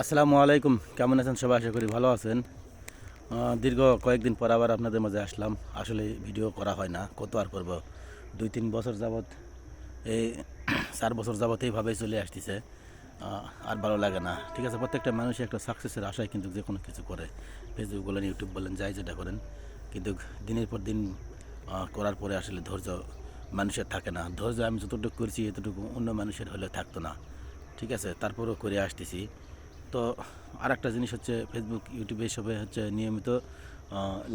আসসালামু আলাইকুম। কেমন আছেন সবাই? আশা করি ভালো আছেন। দীর্ঘ কয়েকদিন পর আবার আপনাদের মাঝে আসলাম। আসলে ভিডিও করা হয় না, কত আর করব? দুই তিন বছর যাবৎ এই চার বছর যাবৎ এইভাবেই চলে আসতেছে। আর ভালো লাগে না। ঠিক আছে, প্রত্যেকটা মানুষই একটা সাকসেসের আশায় কিন্তু যে কোনো কিছু করে। ফেসবুক বলেন ইউটিউব বলেন, যাই যেটা করেন। কিন্তু দিনের পর দিন করার পরে আসলে ধৈর্য মানুষের থাকে না। ধৈর্য আমি যতটুকু করছি, এতটুকু অন্য মানুষের হলে থাকতো না। ঠিক আছে, তারপরেও করে আসতেছি। তো আর একটা জিনিস হচ্ছে ফেসবুক ইউটিউবে এসবে হচ্ছে নিয়মিত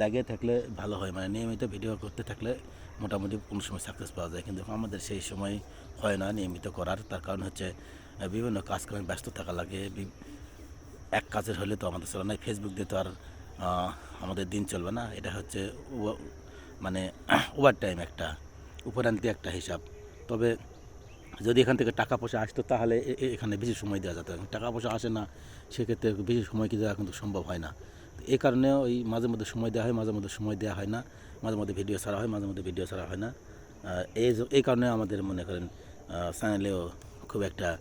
লাগিয়ে থাকলে ভালো হয়। মানে নিয়মিত ভিডিও করতে থাকলে মোটামুটি কোনো সময় সাকসেস পাওয়া যায়। কিন্তু আমাদের সেই সময় হয় না নিয়মিত করার। তার কারণ হচ্ছে বিভিন্ন কাজকর্মে ব্যস্ত থাকা লাগে। এক কাজের হলে তো আমাদের চলে না। ফেসবুক দিয়ে তো আর আমাদের দিন চলবে না। এটা হচ্ছে মানে ওভার টাইম একটা, উপরান্তি একটা হিসাব। তবে যদি এখান থেকে টাকা পয়সা আসতো তাহলে এ- এ- এখানে বেশি সময় দেওয়া যেত। টাকা পয়সা আসে না সেক্ষেত্রে বেশি সময় কি দেওয়া কিন্তু সম্ভব হয় না। এই কারণে ওই মাঝে মধ্যে সময় দেওয়া হয় মাঝে মধ্যে সময় দেওয়া হয় না মাঝে মধ্যে ভিডিও ছাড়া হয় মাঝে মধ্যে ভিডিও ছাড়া হয় না। এই এই কারণে আমাদের মনে করেন চ্যানেলেও খুব একটা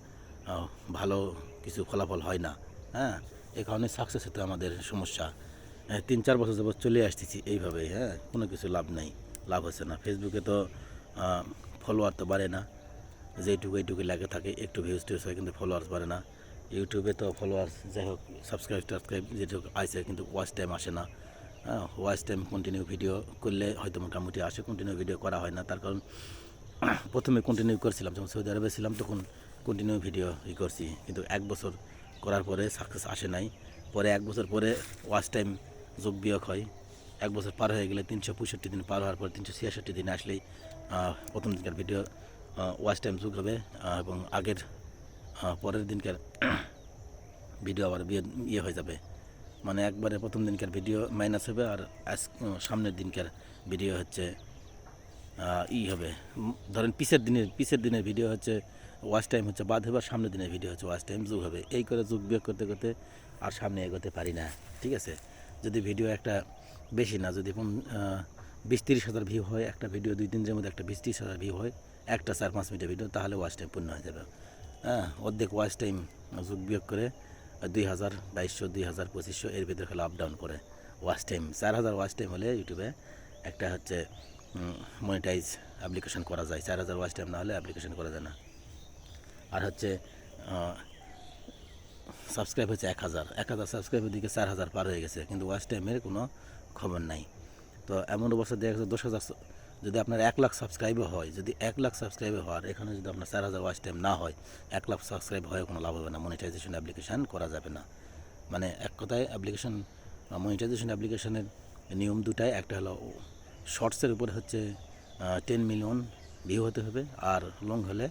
ভালো কিছু ফলাফল হয় না। হ্যাঁ এই কারণে সাকসেস হতে আমাদের সমস্যা। হ্যাঁ, তিন চার বছর যাবত চলে আসতেছি এইভাবেই হ্যাঁ কোনো কিছু লাভ নেই লাভ হচ্ছে না। ফেসবুকে তো ফলোয়ার তো বাড়ে না। যেটুকু এইটুকু লাগে থাকে, একটু ভিউজ টিউজ হয় কিন্তু ফলোয়ার্স বাড়ে না। ইউটিউবে তো ফলোয়ার্স যাই হোক সাবস্ক্রাইব টাবস্ক্রাইব যেটুকু আসে কিন্তু ওয়াচ টাইম আসে না। হ্যাঁ ওয়াচ টাইম কন্টিনিউ ভিডিও করলে হয়তো মোটামুটি আসে কন্টিনিউ ভিডিও করা হয় না। তার কারণ প্রথমে কন্টিনিউ করছিলাম, যখন সৌদি আরবে ছিলাম, তখন কন্টিনিউ ভিডিও ই করছি। কিন্তু এক বছর করার পরে সাকসেস আসে নাই। পরে এক বছর পরে ওয়াচ টাইম যোগ বিয়োগ হয়। এক বছর পার হয়ে গেলে তিনশো পঁয়ষট্টি দিন পার হওয়ার পর তিনশো ছিয়াষট্টি দিন আসলেই প্রথম দিনকার ভিডিও ওয়াচ টাইম যোগ হবে এবং আগের পরের দিনকার ভিডিও আবার ইয়ে হয়ে যাবে। মানে একবারে প্রথম দিনকার ভিডিও মাইনাস হবে আর সামনের দিনকার ভিডিও হচ্ছে ই হবে। ধরেন পিসের দিনের পিসের দিনের ভিডিও হচ্ছে ওয়াচ টাইম হচ্ছে বাদ হবে, আর সামনের দিনের ভিডিও হচ্ছে ওয়াচ টাইম যোগ হবে। এই করে যোগ বিয়োগ করতে করতে আর সামনে এগোতে পারি না, ঠিক আছে? যদি ভিডিও একটা বেশি না, যদি বিশ তিরিশ হাজার ভিউ হয়, একটা ভিডিও দুই দিনের মধ্যে একটা বিশ তিরিশ হাজার ভিউ হয়, একটা চার পাঁচ মিনিটের ভিডিও তাহলে ওয়াচ টাইম পূর্ণ হয়ে যাবে। হ্যাঁ অর্ধেক ওয়াচ টাইম যোগ বিয়োগ করে দুই হাজার বাইশশো, দুই হাজার পঁচিশশো এর ভিতরে খালি আপ ডাউন করে। ওয়াচ টাইম চার হাজার ওয়াচ টাইম হলে ইউটিউবে একটা হচ্ছে মনিটাইজ অ্যাপ্লিকেশন করা যায়। চার হাজার ওয়াচ টাইম না হলে অ্যাপ্লিকেশন করা যায় না। আর হচ্ছে সাবস্ক্রাইব হচ্ছে এক হাজার। এক হাজার সাবস্ক্রাইবের দিকে চার হাজার পার হয়ে গেছে, কিন্তু ওয়াচ টাইমের কোনো খবর নাই। তো এমন অবস্থা দেখা গেছে দশ হাজার যদি আপনার এক লাখ সাবস্ক্রাইবও হয়, যদি এক লাখ সাবস্ক্রাইবে হওয়ার এখানে যদি আপনার চার হাজার ওয়াচ টাইম না হয়, এক লাখ সাবস্ক্রাইব হয়ে কোনো লাভ হবে না মনিটাইজেশন অ্যাপ্লিকেশান করা যাবে না। মানে এক কথায় অ্যাপ্লিকেশন মনিটাইজেশন অ্যাপ্লিকেশানের নিয়ম দুটাই, একটা হলো শর্টসের উপরে হচ্ছে টেন মিলিয়ন ভিউ হতে হবে, আর লং হলে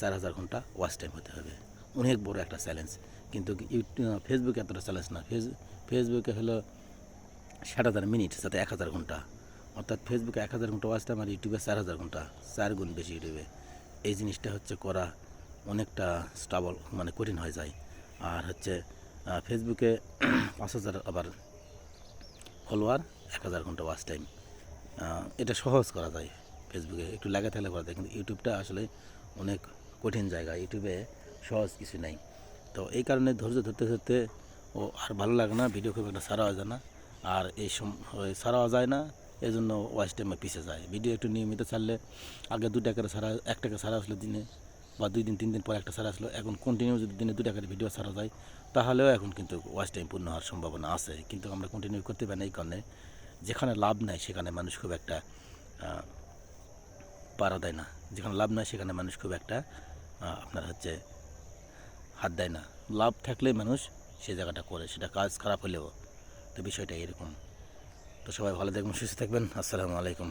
চার হাজার ঘণ্টা ওয়াচ টাইম হতে হবে। অনেক বড় একটা চ্যালেঞ্জ কিন্তু ফেসবুকে এতটা চ্যালেঞ্জ না। ফেস ফেসবুকে হলো ষাট হাজার মিনিট সাথে এক হাজার ঘণ্টা। অর্থাৎ ফেসবুকে এক হাজার ঘণ্টা ওয়াচ টাইম আর ইউটিউবে চার হাজার ঘণ্টা চার গুণ বেশি ইউটিউবে এই জিনিসটা হচ্ছে করা অনেকটা স্টাবল মানে কঠিন হয়ে যায়। আর হচ্ছে ফেসবুকে পাঁচ হাজার আবার ফলোয়ার এক হাজার ঘণ্টা ওয়াচ টাইম এটা সহজ করা যায় ফেসবুকে একটু লাগা থাকলে করা যায়। কিন্তু ইউটিউবটা আসলে অনেক কঠিন জায়গা। ইউটিউবে সহজ কিছু নাই। তো এই কারণে ধৈর্য ধরতে ধরতে ও আর ভালো লাগে না ভিডিও খুব একটা সারা যায় না। আর এই সম, ওই সারাও যায় না এই জন্য ওয়াচ টাইমে পিছিয়ে যায়। ভিডিও একটু নিয়মিত ছাড়লে আগে দু টাকার সারা এক টাকা সারা আসলো দিনে, বা দুই দিন, তিন দিন পর একটা সারা আসলো, এখন কন্টিনিউ যদি দিনে দু টাকার ভিডিও সারা যায়, তাহলেও এখন কিন্তু ওয়াচ টাইম পূর্ণ হওয়ার সম্ভাবনা আছে। কিন্তু আমরা কন্টিনিউ করতে পারি না এই কারণে, যেখানে লাভ নাই সেখানে মানুষ খুব একটা পারা দেয় না। যেখানে লাভ নাই সেখানে মানুষ খুব একটা আপনার হচ্ছে হাত দেয় না। লাভ থাকলে মানুষ সে জায়গাটা করে, সেটা কাজ খারাপ হলেও। তো বিষয়টা এরকম। তো সবাই ভালো থাকবেন সুস্থ থাকবেন। আসসালামু আলাইকুম।